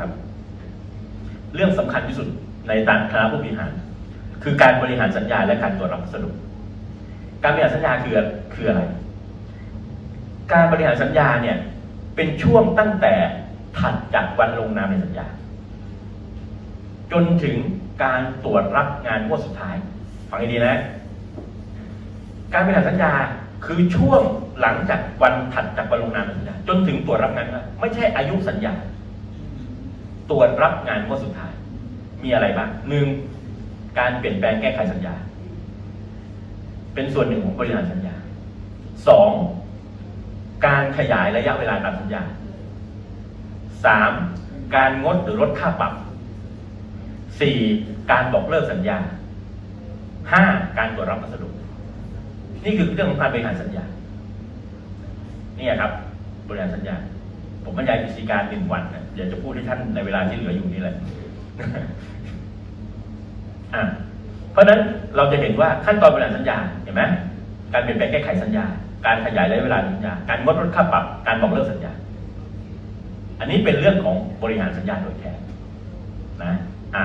ครับ เรื่องสำคัญที่สุดในตานคณะผู้บริหาร คือการบริหารสัญญาและการตรวจรับสดุการบริหารสัญญาคือคืออะไร การบริหารสัญญาเนี่ย เป็นช่วงตั้งแต่ถัดจากวันลงนามในสัญญา จนถึงการตรวจรับงานงวดสุดท้ายฟังให้ดีนะ การบริหารสัญญาคือช่วงหลังจากวันถัดจากวันลงนามในสัญญาจนถึงตรวจรับงานไม่ใช่อายุสัญญา ตรวจรับงานงวดสุดท้าย มีอะไรบ้างหนึ่งการเปลี่ยนแปลงแก้ไขสัญญา เป็นส่วนหนึ่งของบริหารสัญญาสองการขยายระยะเวลาตามสัญญาสามการงดหรือลดค่าปรับสี่การบอกเลิกสัญญาห้าการตรวจรับพัสดุนี่คือเรื่องของการบริหารสัญญา นี่ครับ บริหารสัญญา ผมบรรยายกิจการหนึ่งวันนะเดี๋ยวจะพูดให้ท่านในเวลาที่เหลืออยู่นี่แหละอะเพราะฉะนั้นเราจะเห็นว่าขั้นตอนบริหารสัญญาเห็นไหมการเปลี่ยนแปลงแก้ไขสัญญา การขยายระยะเวลาสัญญา การงดลดค่าปรับ การบอกเลิกสัญญา อันนี้เป็นเรื่องของบริหารสัญญาโดยแท้นะอะ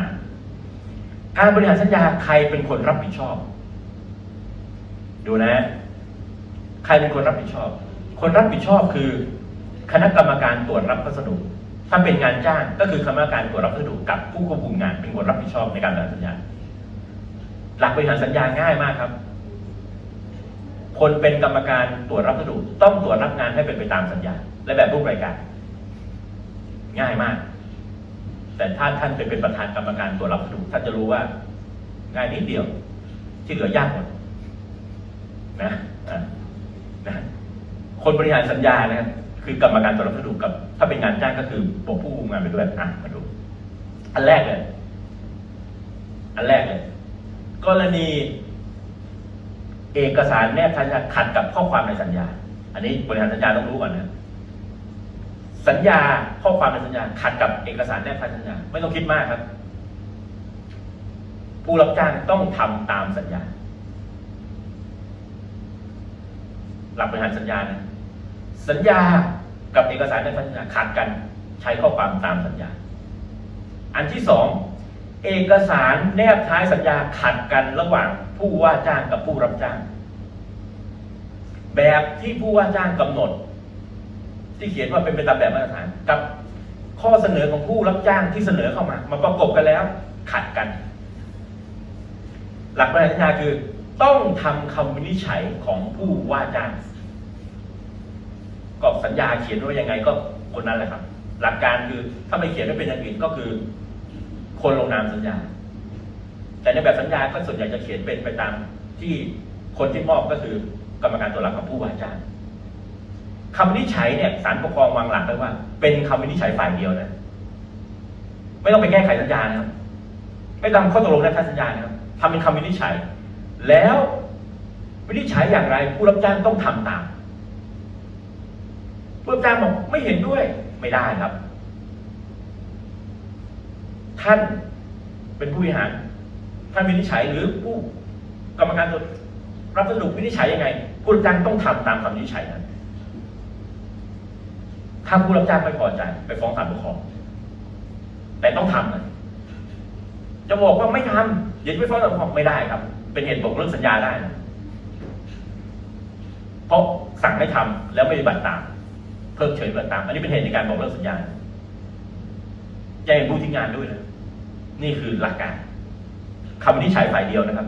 การบริหารสัญญาใครเป็นคนรับผิดชอบ ดูนะ ใครเป็นคนรับผิดชอบ คนรับผิดชอบคือ คณะกรรมการตรวจรับพัสดุ ถ้าเป็นงานจ้างก็คือคณะกรรมการตรวจรับพัสดุกับผู้ควบคุมงานเป็นคนรับผิดชอบในการบริหารสัญญา หลักบริหารสัญญาง่ายมากครับ คนเป็นกรรมการตรวจรับพัสดุต้องตรวจรับงานให้เป็นไปตามสัญญา และแบบรูปรายการ ง่ายมาก แต่ถ้าท่านไปเป็นประธานกรรมการตรวจรับพัสดุท่านจะรู้ว่าง่ายนิดเดียว ที่เหลือยากหมดนะอะนะ คนบริหารสัญญานะครับ คือกรรมการตรวจรับพัสดุกับ ถ้าเป็นงานจ้างก็คือผมผู้งานไปด้วยอะมาดู อันแรกเลย อันแรกเลย กรณี เอกสารแนบสัญญาขัดกับข้อความในสัญญา อันนี้บริหารสัญญาต้องรู้ก่อนนะสัญญาข้อความในสัญญาขัดกับเอกสารแนบสัญญา ไม่ต้องคิดมากครับ ผู้รับจ้างต้องทำตามสัญญา หลักบริหารสัญญานะ สัญญากับเอกสารในสัญญาขัดกันใช้ข้อความตามสัญญา อันที่สองเอกสารแนบท้ายสัญญาขัดกันระหว่างผู้ว่าจ้างกับผู้รับจ้าง แบบที่ผู้ว่าจ้างกำหนด ที่เขียนว่าเป็นไปตามแบบมาตรฐานกับข้อเสนอของผู้รับจ้างที่เสนอเข้ามา มาประกบกันแล้ว ขัดกัน หลักบริหารสัญญาคือต้องทำคำวินิจฉัยของผู้ว่าจ้าง ก็สัญญาเขียนไว้ยังไงก็คนนั้นแหละครับ หลักการคือถ้าไม่เขียนไม่เป็นอย่างอื่นก็คือ คนลงนามสัญญา แต่ในแบบสัญญาก็ส่วนใหญ่จะเขียนเป็นไปตามที่คนที่มอบก็คือกรรมการตรวจรับกับผู้ว่าจ้างคำวินิจฉัยเนี่ยศาลปกครองวางหลักไว้ว่า เป็นคำวินิจฉัยฝ่ายเดียวนะ ไม่ต้องไปแก้ไขสัญญานะครับ ไม่ตามข้อตกลงในท้ายสัญญานะครับทำเป็นคำวินิจฉัย แล้ววินิจฉัยอย่างไรผู้รับจ้างต้องทำตาม ผู้รับจ้างบอกไม่เห็นด้วยไม่ได้ครับ ท่านเป็นผู้บริหาร ท่านวินิจฉัยหรือผู้กรรมการตรวจรับสรุปวินิจฉัยยังไงผู้รับจ้างต้องทำตามคำวินิจฉัยนั้น ถ้าผู้รับจ้างไม่พอใจ ไปฟ้องศาลปกครอง แต่ต้องทำนะจะบอกว่าไม่ทำเดี๋ยวไปฟ้องศาลปกครองไม่ได้ครับ เป็นเหตุบอกเลิกสัญญาได้นะเพราะสั่งให้ทำแล้วไม่ปฏิบัติตาม เพิกเฉยปฏิบัติตาม อันนี้เป็นเหตุในการบอกเลิกสัญญาแจ้งผู้ที่งานด้วยนะ นี่คือหลักการคำวินิจฉัยฝ่ายเดียวนะครับ